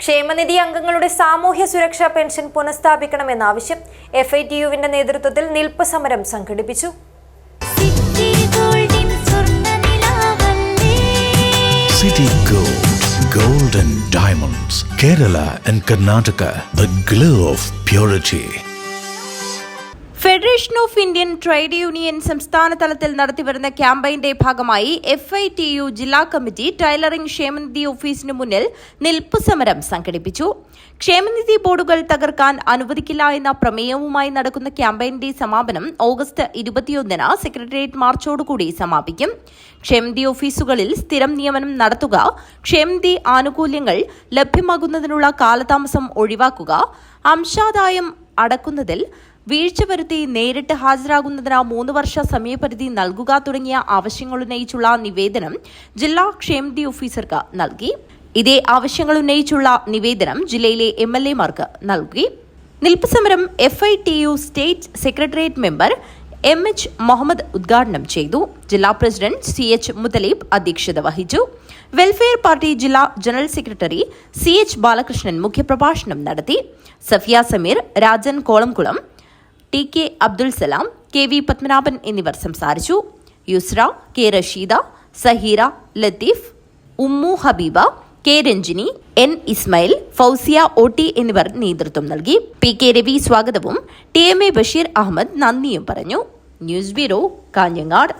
ക്ഷേമനിധി അംഗങ്ങളുടെ സാമൂഹ്യ സുരക്ഷാ പെൻഷൻ പുനഃസ്ഥാപിക്കണമെന്ന ആവശ്യം എഫ് ഐ ടി യുവിന്റെ നേതൃത്വത്തിൽ നിൽപ്പ് സമരം സംഘടിപ്പിച്ചു City Gold, Gold and Diamonds, Kerala and Karnataka, the glow of purity. Federation of Indian trade union സംസ്ഥാന തലത്തിൽ നടത്തിവരുന്ന ക്യാമ്പയിന്റെ ഭാഗമായി എഫ് ഐ ടി യു ജില്ലാ കമ്മിറ്റി ടൈലറിംഗ് ക്ഷേമനിധി ഓഫീസിന് മുന്നിൽ നിൽപ്പ് സമരം സംഘടിപ്പിച്ചു. ക്ഷേമനിധി ബോർഡുകൾ തകർക്കാൻ അനുവദിക്കില്ല എന്ന പ്രമേയവുമായി നടക്കുന്ന ക്യാമ്പയിന്റെ സമാപനം ഓഗസ്റ്റ് ഇരുപത്തിയൊന്നിന് സെക്രട്ടേറിയറ്റ് മാർച്ചോടുകൂടി സമാപിക്കും. ക്ഷേമനിധി ഓഫീസുകളിൽ സ്ഥിരം നിയമനം നടത്തുക ക്ഷേമനിധി ആനുകൂല്യങ്ങൾ ലഭ്യമാകുന്നതിനുള്ള കാലതാമസം ഒഴിവാക്കുക അംശാദായം അടക്കുന്നതിൽ വീഴ്ച വരുത്തി നേരിട്ട് ഹാജരാകുന്നതിന് മൂന്ന് വർഷ സമയപരിധി നൽകുക തുടങ്ങിയ ആവശ്യങ്ങൾ ഉന്നയിച്ചുള്ള നിവേദനം ജില്ലാ ക്ഷേമനിധി ഓഫീസർക്ക് നൽകി. ഇതേ ആവശ്യങ്ങൾ ഉന്നയിച്ചുള്ള നിവേദനം ജില്ലയിലെ എം എൽ എമാർക്ക് നൽകി. നിൽപ്പ് സമരം F I T U state secretariat member M H Muhammad ഉദ്ഘാടനം ചെയ്തു. ജില്ലാ പ്രസിഡന്റ് സി എച്ച് മുത്തലീബ് അധ്യക്ഷത വഹിച്ചു. വെൽഫെയർ പാർട്ടി ജില്ലാ general secretary C H Balakrishnan മുഖ്യപ്രഭാഷണം നടത്തി. Safiya Sameer Rajan Kolamkulam T K Abdul Salam K V Padmanabhan എന്നിവർ സംസാരിച്ചു. Yusra K Rasheeda Saheera Latheef Ummu Habeeba K Ranjini N Ismail Fousiya O T എന്നിവർ നേതൃത്വം നൽകി. P K Ravi സ്വാഗതവും T M A Basheer Ahmed നന്ദിയും പറഞ്ഞു. News bureau Kanhangad.